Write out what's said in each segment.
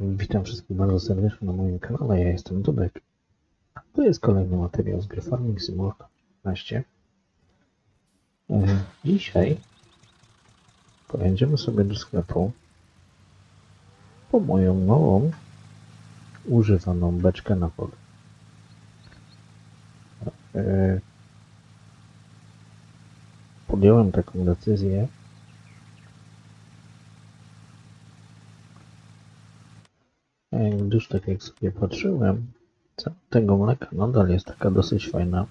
Witam wszystkich bardzo serdecznie na moim kanale. Ja jestem Dudek. To jest kolejny materiał z gry Farming Simulator 15. E, Dzisiaj pojedziemy sobie do sklepu po moją nową używaną beczkę na wodę. E, Podjąłem taką decyzję, gdyż tak jak sobie patrzyłem, tego mleka nadal jest taka dosyć fajna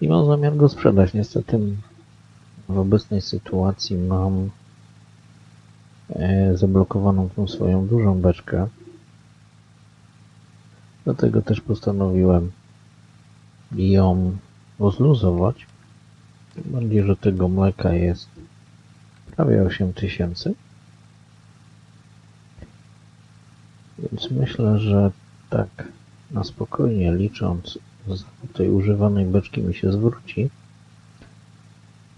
i mam zamiar go sprzedać. Niestety w obecnej sytuacji mam e, zablokowaną tą swoją dużą beczkę. Dlatego też postanowiłem ją rozluzować. Bardziej, że tego mleka jest prawie 8 Więc myślę, że tak na spokojnie licząc, zakup tej używanej beczki mi się zwróci.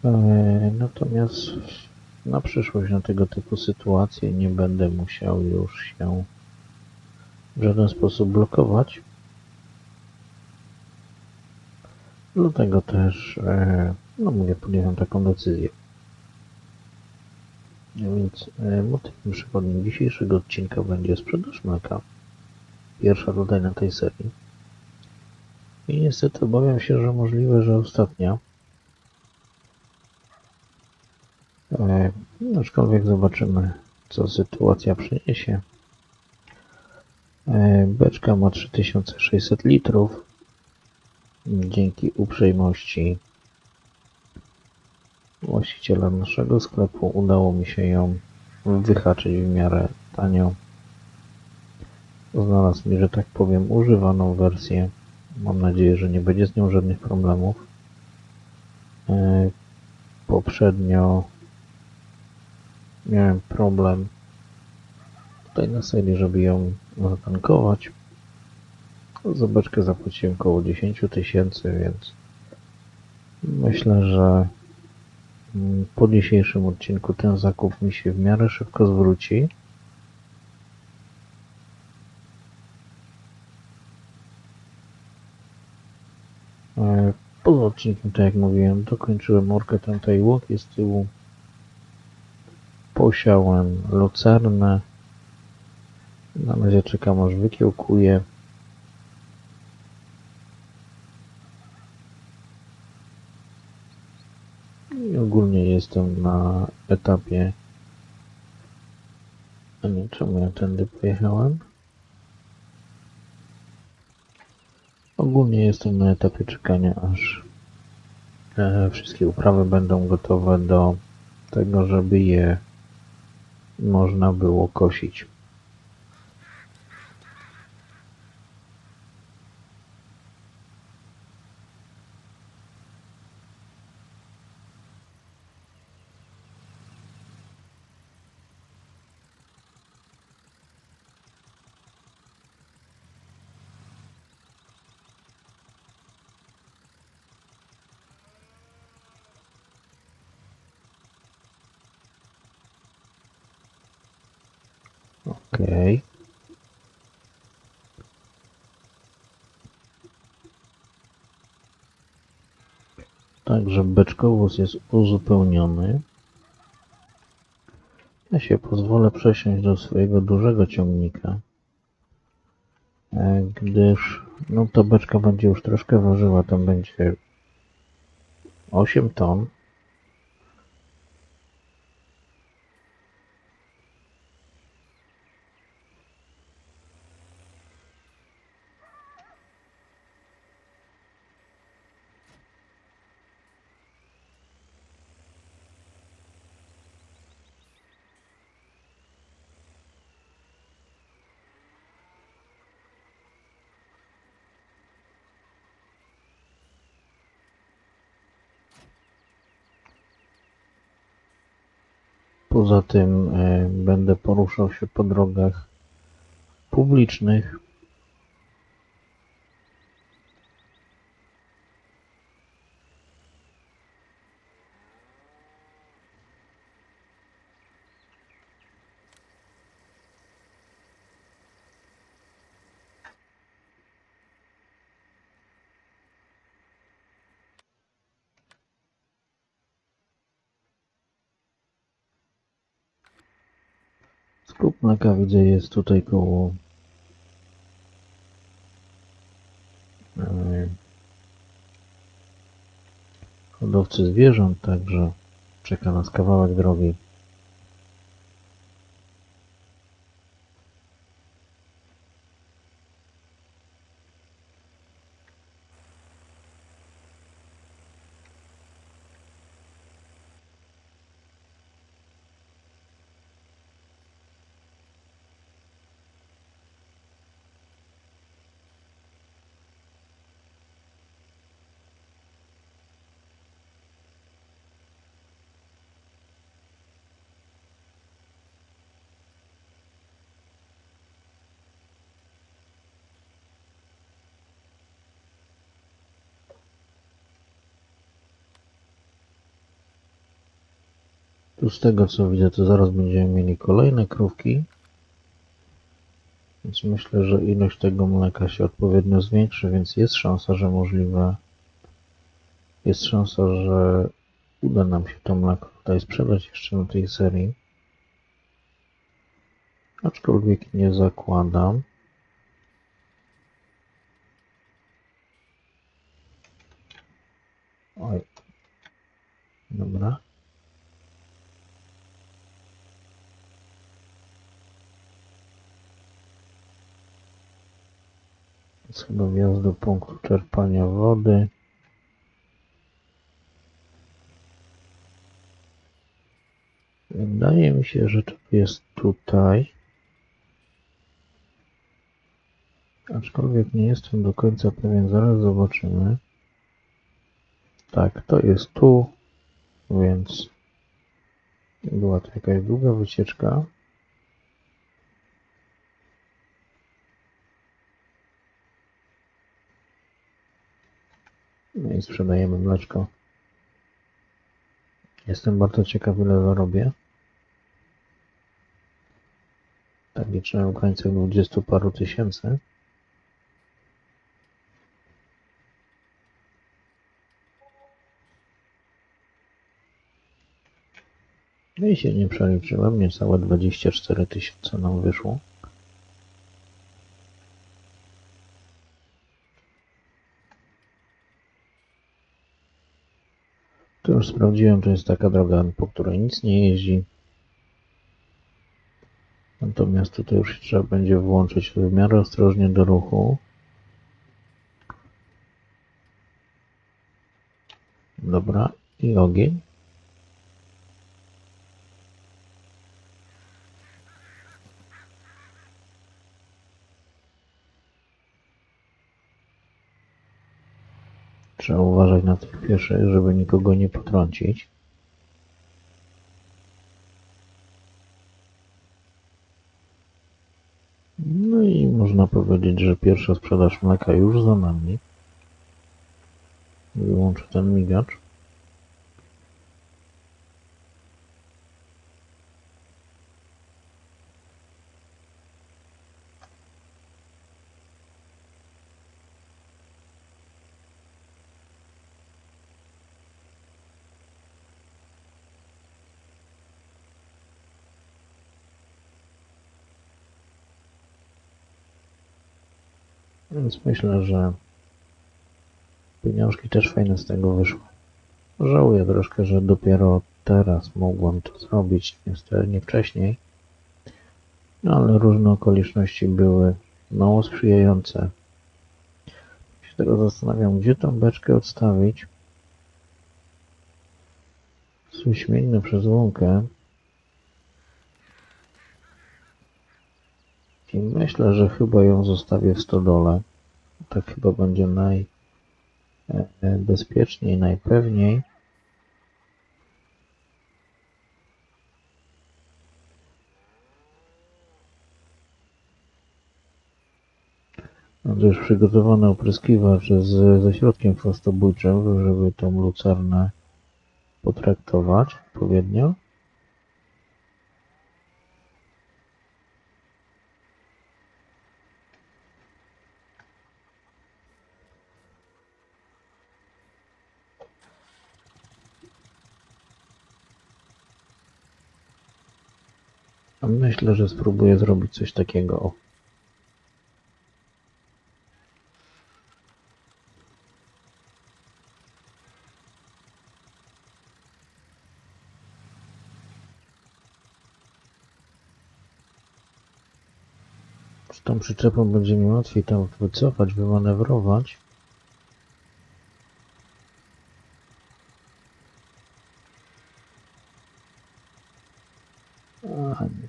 E, Natomiast na przyszłość, na tego typu sytuacje nie będę musiał już się w żaden sposób blokować. Dlatego też, e, no mówię, podjąłem taką decyzję. No Więc e, motywem przewodnim dzisiejszego odcinka będzie sprzedaż mleka. Pierwsza tutaj na tej serii. I niestety obawiam się, że możliwe, że ostatnia. E, aczkolwiek zobaczymy, co sytuacja przyniesie. E, beczka ma 3600 litrów. Dzięki uprzejmości właściciela naszego sklepu udało mi się ją wyhaczyć w miarę tanio. Znalazł mi, że tak powiem, używaną wersję. Mam nadzieję, że nie będzie z nią żadnych problemów. E, Poprzednio miałem problem tutaj na serii, żeby ją zatankować. Za zapłaciłem około 10 tysięcy, więc myślę, że Po dzisiejszym odcinku ten zakup mi się w miarę szybko zwróci. E, Poza odcinkiem, tak jak mówiłem, dokończyłem orkę tamtej łoki z tyłu. Posiałem lucernę. Na razie czekam aż wykiełkuje. I ogólnie jestem na etapie. A nie, czemu ja tędy pojechałem? Ogólnie jestem na etapie czekania, aż e, wszystkie uprawy będą gotowe do tego, żeby je można było kosić. Okej. Także beczkowóz jest uzupełniony. Ja się pozwolę przesiąść do swojego dużego ciągnika, e, gdyż no ta beczka będzie już troszkę ważyła, tam będzie 8 ton. Poza tym e, będę poruszał się po drogach publicznych. Skup mleka widzę jest tutaj koło hodowcy zwierząt, także czeka nas kawałek drogi. Z tego co widzę, to zaraz będziemy mieli kolejne krówki. Więc myślę, że ilość tego mleka się odpowiednio zwiększy, więc jest szansa, że możliwe jest szansa, że uda nam się to mleko tutaj sprzedać jeszcze na tej serii. Aczkolwiek nie zakładam. Oj. Dobra. Wjazd do punktu czerpania wody. Wydaje mi się, że to jest tutaj. Aczkolwiek nie jestem do końca pewien, zaraz zobaczymy. Tak, to jest tu, więc była to jakaś długa wycieczka. I sprzedajemy mleczko. Jestem bardzo ciekaw, ile zarobię. Tak liczyłem granicach 20 paru tysięcy. No i się nie przeliczyłem, niecałe 24 tysiące nam wyszło. To już sprawdziłem, to jest taka droga, po której nic nie jeździ. Natomiast tutaj już trzeba będzie włączyć w miarę ostrożnie do ruchu. Dobra, i ogień. Trzeba uważać na tych pieszych, żeby nikogo nie potrącić. No i można powiedzieć, że pierwsza sprzedaż mleka już za nami. Wyłączę ten migacz. Więc myślę, że pieniążki też fajne z tego wyszły. Żałuję troszkę, że dopiero teraz mogłem to zrobić, niestety nie wcześniej. No ale różne okoliczności były mało sprzyjające. Się teraz zastanawiam, gdzie tą beczkę odstawić. Suśmienny przez łąkę. I myślę, że chyba ją zostawię w stodole. Tak chyba będzie najbezpieczniej, najpewniej. Mam też przygotowany opryskiwacz z, ze środkiem chwastobójczym, żeby tą lucarnę potraktować odpowiednio. Myślę, że spróbuję zrobić coś takiego. Z tą przyczepą będzie mi łatwiej tam wycofać, wymanewrować. A, nie.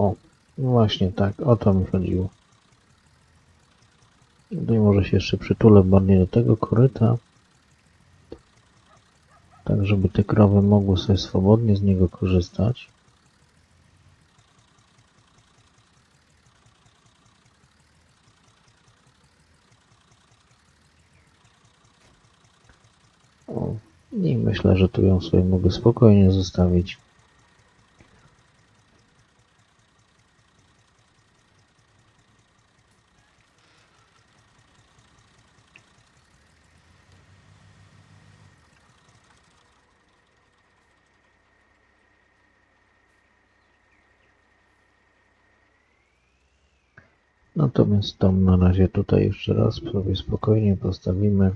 O, no właśnie tak, o to mi chodziło. Tutaj może się jeszcze przytulę bardziej do tego koryta. Tak, żeby te krowy mogły sobie swobodnie z niego korzystać. O, i myślę, że tu ją sobie mogę spokojnie zostawić. Natomiast tam na razie tutaj jeszcze raz sobie spokojnie postawimy.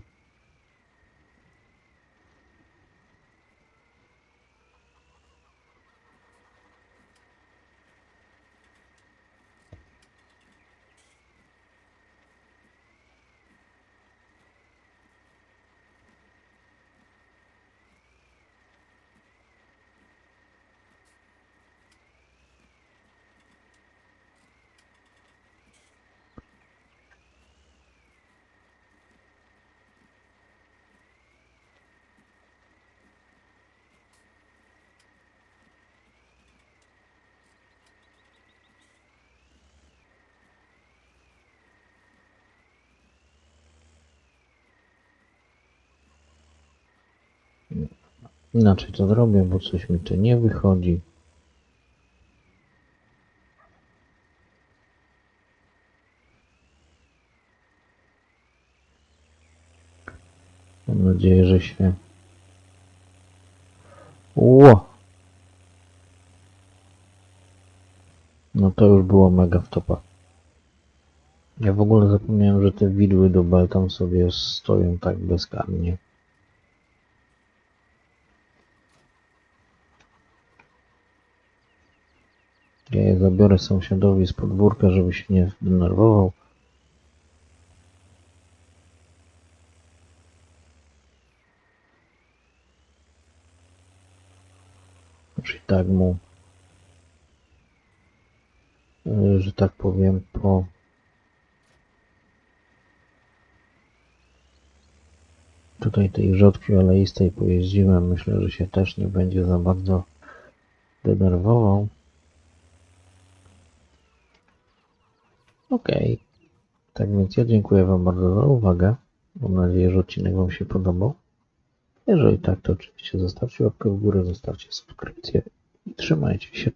Inaczej to zrobię, bo coś mi tu nie wychodzi. Mam nadzieję, że się... Ło! No to już było mega wtopa. Ja w ogóle zapomniałem, że te widły do bel tam sobie stoją tak bezkarnie. Ja je zabiorę sąsiadowi z podwórka, żeby się nie denerwował. I tak mu, y, że tak powiem, po tutaj tej rzodki oleistej pojeździłem. Myślę, że się też nie będzie za bardzo denerwował. Okej. Tak więc ja dziękuję Wam bardzo za uwagę. Mam nadzieję, że odcinek Wam się podobał. Jeżeli tak, to oczywiście zostawcie łapkę w górę, zostawcie subskrypcję i trzymajcie się. Cześć.